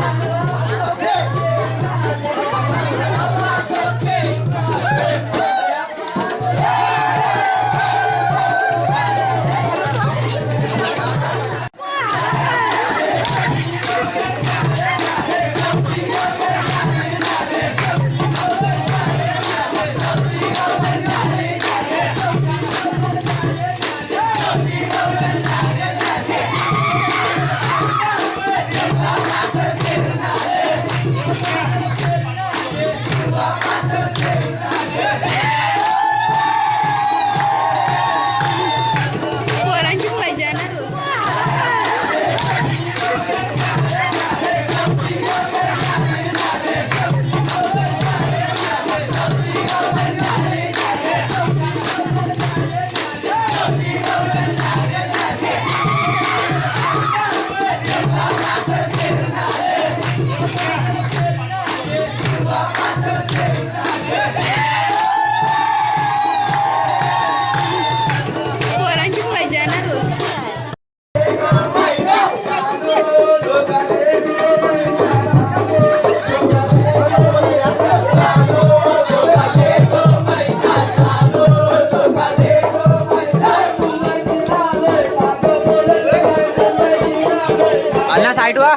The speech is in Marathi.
Thank you. Yeah. या साईड वा